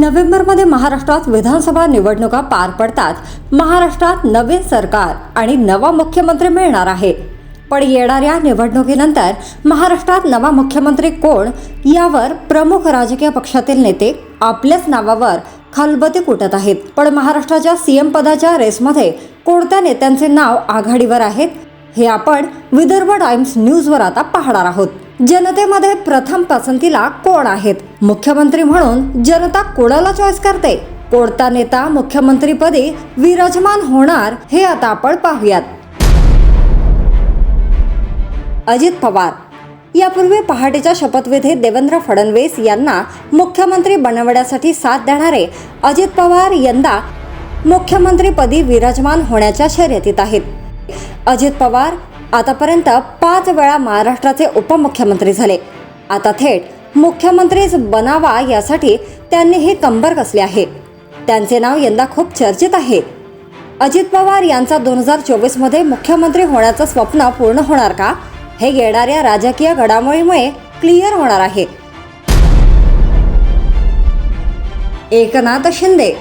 नोव्हेंबरमध्ये महाराष्ट्रात विधानसभा निवडणुका पार पडतात. महाराष्ट्रात नवीन सरकार आणि नवा मुख्यमंत्री मिळणार आहे. पण येणाऱ्या निवडणुकीनंतर महाराष्ट्रात नवा मुख्यमंत्री कोण? यावर प्रमुख राजकीय पक्षातील नेते आपल्याच नावावर खलबती कुटत आहेत. पण महाराष्ट्राच्या सीएम पदाच्या रेसमध्ये कोणत्या नेत्यांचे नाव आघाडीवर आहेत? हे आपण विदर्भ टाइम्स न्यूजवर आता पाहणार आहोत. जनतेमध्ये प्रथम पसंतीला कोण आहेत? मुख्यमंत्री म्हणून जनता कोणाला चॉईस करते? कोणता नेता मुख्यमंत्रीपदी विराजमान होणार हे आता आपण पाहूयात. अजित पवार. यापूर्वी पहाटेच्या शपथविधीत देवेंद्र फडणवीस यांना मुख्यमंत्री बनवण्यासाठी साथ देणारे अजित पवार यंदा मुख्यमंत्रीपदी विराजमान होण्याच्या शर्यतीत आहेत. अजित पवार आतापर्यंत पाच वेळा महाराष्ट्राचे उपमुख्यमंत्री झाले. आता थेट मुख्यमंत्रीच बनावा यासाठी त्यांनी हे कंबर कसले आहे. त्यांचे नाव यंदा खूप चर्चेत आहे. अजित पवार यांचा दोन हजार चोवीसमध्ये मुख्यमंत्री होण्याचं स्वप्न पूर्ण होणार का? हे येणाऱ्या राजकीय घडामोडीमुळे क्लिअर होणार आहे. एकनाथ शिंदे.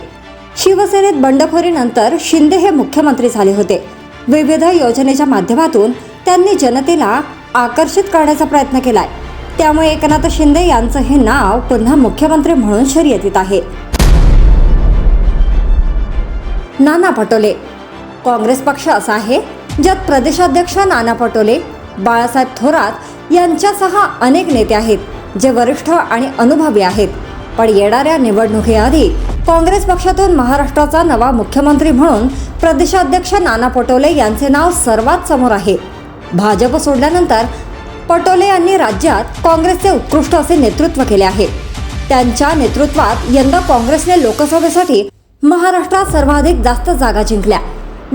शिवसेनेत बंडखोरीनंतर शिंदे हे मुख्यमंत्री झाले होते. विविध योजनेच्या माध्यमातून त्यांनी जनतेला आकर्षित करण्याचा प्रयत्न केलाय. त्यामुळे एकनाथ शिंदे यांचं हे नाव पुन्हा मुख्यमंत्री म्हणून शर्यतीत आहे. नाना पटोले. काँग्रेस पक्ष असा आहे ज्यात प्रदेशाध्यक्ष नाना पटोले बाळासाहेब थोरात यांच्यासह अनेक नेते आहेत जे वरिष्ठ आणि अनुभवी आहेत. पण येणाऱ्या निवडणुकीआधी काँग्रेस पक्षातून महाराष्ट्राचा नवा मुख्यमंत्री म्हणून प्रदेशाध्यक्ष नाना पटोले यांचे नाव सर्वात समोर आहे. भाजप सोडल्यानंतर पटोले यांनी राज्यात काँग्रेसचे उत्कृष्ट असे नेतृत्व केले आहे. त्यांच्या नेतृत्वात यंदा काँग्रेसने लोकसभेसाठी महाराष्ट्रात सर्वाधिक जास्त जागा जिंकल्या.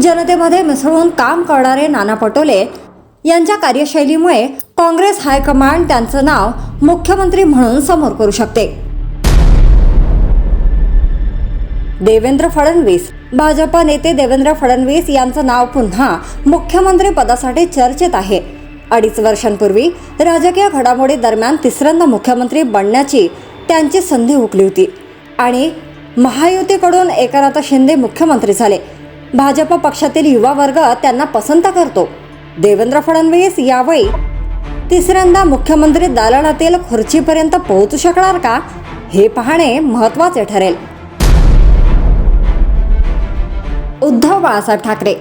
जनतेमध्ये मिसळून काम करणारे नाना पटोले यांच्या कार्यशैलीमुळे काँग्रेस हायकमांड त्यांचं नाव मुख्यमंत्री म्हणून समोर करू शकते. देवेंद्र फडणवीस. भाजपा नेते देवेंद्र फडणवीस यांचं नाव पुन्हा मुख्यमंत्री पदासाठी चर्चेत आहे. अडीच वर्षांपूर्वी राजकीय घडामोडी दरम्यान तिसऱ्यांदा मुख्यमंत्री बनण्याची त्यांची संधी हुकली होती. आणि महायुतीकडून एकनाथ शिंदे मुख्यमंत्री झाले. भाजप पक्षातील युवा वर्ग त्यांना पसंत करतो. देवेंद्र फडणवीस यावेळी तिसऱ्यांदा मुख्यमंत्री दालनातील खुर्चीपर्यंत पोहोचू शकणार का हे पाहणे महत्त्वाचे ठरेल. उद्धव बाळासाहेब ठाकरे.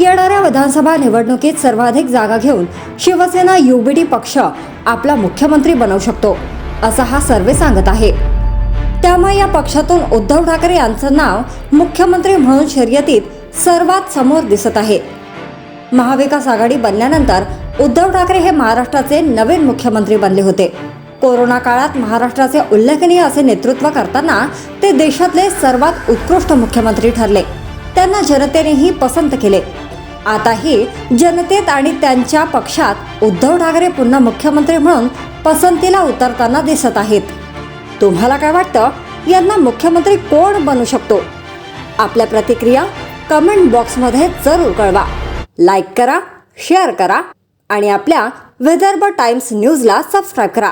येणाऱ्या विधानसभा निवडणुकीत सर्वाधिक जागा घेऊन शिवसेना युबीडी पक्ष आपला मुख्यमंत्री बनवू शकतो असा हा सर्वे सांगत आहे. त्यामुळे या पक्षातून उद्धव ठाकरे यांचं नाव मुख्यमंत्री म्हणून शर्यतीत सर्वात समोर दिसत आहे. महाविकास आघाडी बनल्यानंतर उद्धव ठाकरे हे महाराष्ट्राचे नवीन मुख्यमंत्री बनले होते. कोरोना काळात महाराष्ट्राचे उल्लेखनीय असे नेतृत्व करताना ते देशातले सर्वात उत्कृष्ट मुख्यमंत्री ठरले. त्यांना जनतेनेही पसंत केले. आताही जनतेत आणि त्यांच्या पक्षात उद्धव ठाकरे पुन्हा मुख्यमंत्री म्हणून पसंतीला उतरताना दिसत आहेत. तुम्हाला काय वाटतं? यांना मुख्यमंत्री कोण बनू शकतो? आपल्या प्रतिक्रिया कमेंट बॉक्समध्ये जरूर कळवा. लाईक करा शेअर करा आणि आपल्या विदर्भ टाइम्स न्यूजला सबस्क्राईब करा.